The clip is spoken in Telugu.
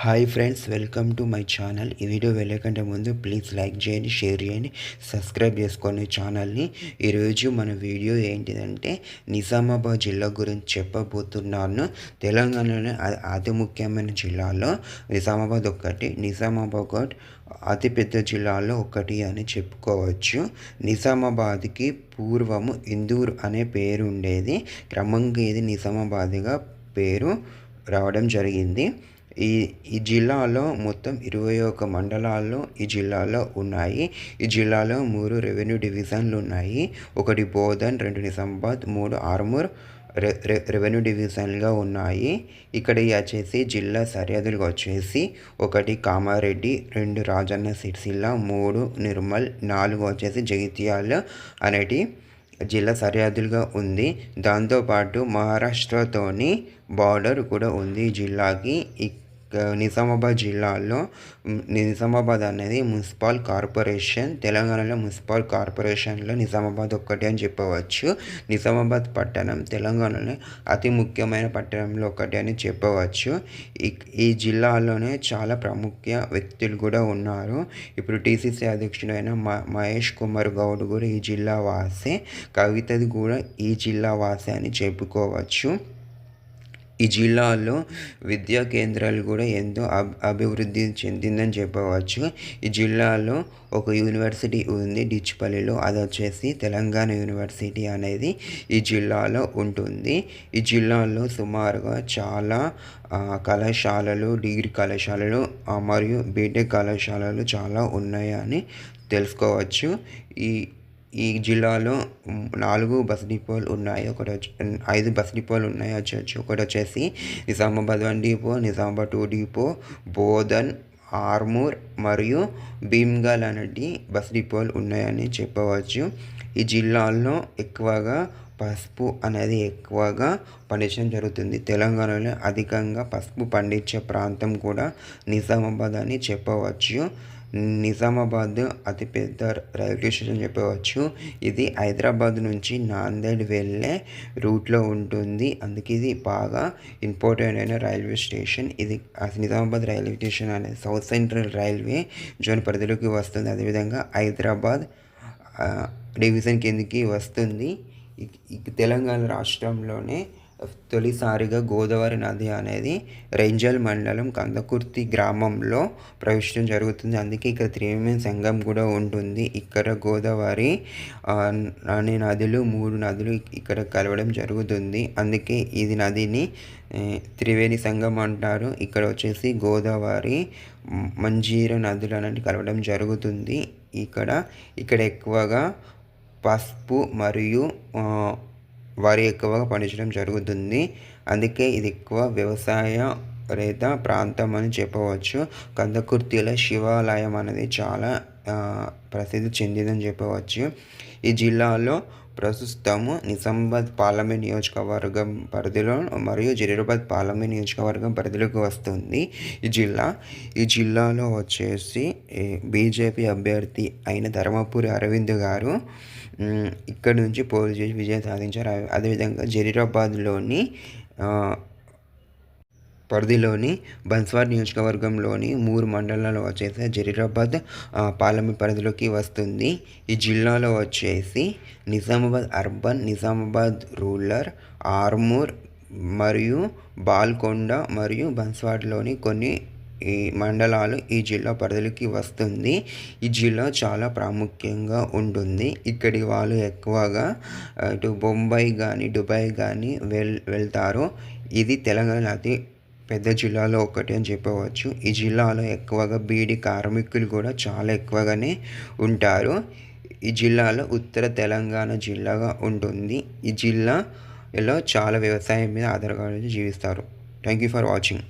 Hi friends welcome to my channel ఈ వీడియో వెళ్ళకంటే ముందు ప్లీజ్ లైక్ చేయండి షేర్ చేయండి సబ్స్క్రైబ్ చేసుకోండి ఛానల్ని ఈరోజు మన వీడియో ఏంటిదంటే నిజామాబాద్ జిల్లా గురించి చెప్పబోతున్నాను. తెలంగాణలో అతి ముఖ్యమైన జిల్లాలో నిజామాబాద్ ఒకటి నిజామాబాద్ అతిపెద్ద జిల్లాలో ఒకటి అని చెప్పుకోవచ్చు. నిజామాబాద్కి పూర్వము ఇందూర్ అనే పేరు ఉండేది క్రమంగా ఇది నిజామాబాద్గా పేరు రావడం జరిగింది. ఈ ఈ జిల్లాలో మొత్తం ఇరవై ఒక మండలాల్లో ఈ జిల్లాలో ఉన్నాయి. ఈ జిల్లాలో మూడు రెవెన్యూ డివిజన్లు ఉన్నాయి. ఒకటి బోధన్ రెండు నిజామాబాద్ మూడు ఆర్మూర్ రె రె రెవెన్యూ డివిజన్లుగా ఉన్నాయి. ఇక్కడ వచ్చేసి జిల్లా సరిహద్దులుగా వచ్చేసి ఒకటి కామారెడ్డి రెండు రాజన్న సిరిసిల్ల మూడు నిర్మల్ నాలుగు వచ్చేసి జగిత్యాల అనేటి జిల్లా సరిహద్దులుగా ఉంది. దాంతోపాటు మహారాష్ట్రతోని బార్డర్ కూడా ఉంది ఈ జిల్లాకి. నిజామాబాద్ జిల్లాలో నిజామాబాద్ అనేది మున్సిపల్ కార్పొరేషన్ తెలంగాణలో మున్సిపల్ కార్పొరేషన్లో నిజామాబాద్ ఒక్కటి అని చెప్పవచ్చు. నిజామాబాద్ పట్టణం తెలంగాణలో అతి ముఖ్యమైన పట్టణంలో ఒకటి అని చెప్పవచ్చు. ఈ ఈ జిల్లాలోనే చాలా ప్రముఖ వ్యక్తులు కూడా ఉన్నారు. ఇప్పుడు టీసీసీ అధ్యక్షుడైన మ మహేష్ కుమార్ గౌడ్ కూడా ఈ జిల్లా వాసే కవితది కూడా ఈ జిల్లా వాసే అని చెప్పుకోవచ్చు. ఈ జిల్లాలో విద్యా కేంద్రాలు కూడా ఎంతో అబ్ అభివృద్ధి చెందిందని చెప్పవచ్చు. ఈ జిల్లాలో ఒక యూనివర్సిటీ ఉంది డిచ్పల్లిలో. అది వచ్చేసి తెలంగాణ యూనివర్సిటీ అనేది ఈ జిల్లాలో ఉంటుంది. ఈ జిల్లాలో సుమారుగా చాలా కళాశాలలు డిగ్రీ కళాశాలలు మరియు బీటెక్ కళాశాలలు చాలా ఉన్నాయని తెలుసుకోవచ్చు. ఈ ఈ జిల్లాలో నాలుగు బస్ డిపోలు ఉన్నాయి. ఒకటి వచ్చి ఐదు బస్ డిపోలు ఉన్నాయి. వచ్చి ఒకటి వచ్చేసి Nizamabad one depot Nizamabad two depot Bodhan Armoor మరియు భీమ్గల్ అనేటి బస్ డిపోలు ఉన్నాయని చెప్పవచ్చు. ఈ జిల్లాలో ఎక్కువగా పసుపు అనేది ఎక్కువగా పండించడం జరుగుతుంది. తెలంగాణలో అధికంగా పసుపు పండించే ప్రాంతం కూడా నిజామాబాద్ అని చెప్పవచ్చు. నిజామాబాద్ అతిపెద్ద రైల్వే స్టేషన్ చెప్పవచ్చు. ఇది హైదరాబాద్ నుంచి నాందేడ్ వెళ్ళే రూట్లో ఉంటుంది. అందుకే ఇది బాగా ఇంపార్టెంట్ అయిన రైల్వే స్టేషన్. ఇది నిజామాబాద్ రైల్వే స్టేషన్ అనేది సౌత్ సెంట్రల్ రైల్వే జోన్ పరిధిలోకి వస్తుంది. అదేవిధంగా హైదరాబాద్ డివిజన్ కిందకి వస్తుంది. తెలంగాణ రాష్ట్రంలోనే తొలిసారిగా గోదావరి నది అనేది రేంజల్ మండలం కందకుర్తి గ్రామంలో ప్రవేశం జరుగుతుంది. అందుకే ఇక్కడ త్రివేణి సంఘం కూడా ఉంటుంది. ఇక్కడ గోదావరి అనే నదులు మూడు నదులు ఇక్కడ కలవడం జరుగుతుంది. అందుకే ఇది నదిని త్రివేణి సంఘం అంటారు. ఇక్కడ వచ్చేసి గోదావరి మంజీర నదులు అనేది కలవడం జరుగుతుంది. ఇక్కడ ఇక్కడ ఎక్కువగా పసుపు మరియు వరి ఎక్కువగా పండించడం జరుగుతుంది. అందుకే ఇది ఎక్కువ వ్యవసాయ రేత ప్రాంతం అని చెప్పవచ్చు. కందకుర్తిలో శివాలయం అనేది చాలా ప్రసిద్ధి చెందిందని చెప్పవచ్చు. ఈ జిల్లాలో ప్రస్తుతము నిజామాబాద్ పార్లమెంట్ నియోజకవర్గం పరిధిలో మరియు జరీరాబాద్ పార్లమెంట్ నియోజకవర్గం పరిధిలోకి వస్తుంది ఈ జిల్లా. ఈ జిల్లాలో వచ్చేసి బీజేపీ అభ్యర్థి అయిన ధర్మపురి అరవింద్ గారు ఇక్కడ నుంచి పోటీ చేసి విజయం సాధించారు. అదే- అదేవిధంగా జరీరాబాద్లోని పరిధిలోని బన్స్వాడ్ నియోజకవర్గంలోని మూడు మండలాలు వచ్చేసి జరీరాబాద్ పార్లమెంట్ పరిధిలోకి వస్తుంది. ఈ జిల్లాలో వచ్చేసి నిజామాబాద్ అర్బన్ నిజామాబాద్ రూరల్ ఆర్మూర్ మరియు బాల్కొండ మరియు బన్స్వాడ్లోని కొన్ని ఈ మండలాలు ఈ జిల్లా పరిధిలోకి వస్తుంది. ఈ జిల్లా చాలా ప్రాముఖ్యంగా ఉంటుంది. ఇక్కడి వాళ్ళు ఎక్కువగా ఇటు బొంబాయి కానీ దుబాయ్ కానీ వెల్ వెళ్తారు. ఇది తెలంగాణ అతి పెద్ద జిల్లాలో ఒకటి అని చెప్పవచ్చు. ఈ జిల్లాలో ఎక్కువగా బీడి కార్మికులు కూడా చాలా ఎక్కువగానే ఉంటారు. ఈ జిల్లాలో ఉత్తర తెలంగాణ జిల్లాగా ఉంటుంది. ఈ జిల్లాలో చాలా వ్యవసాయం మీద ఆధారపడి జీవిస్తారు. Thank you for watching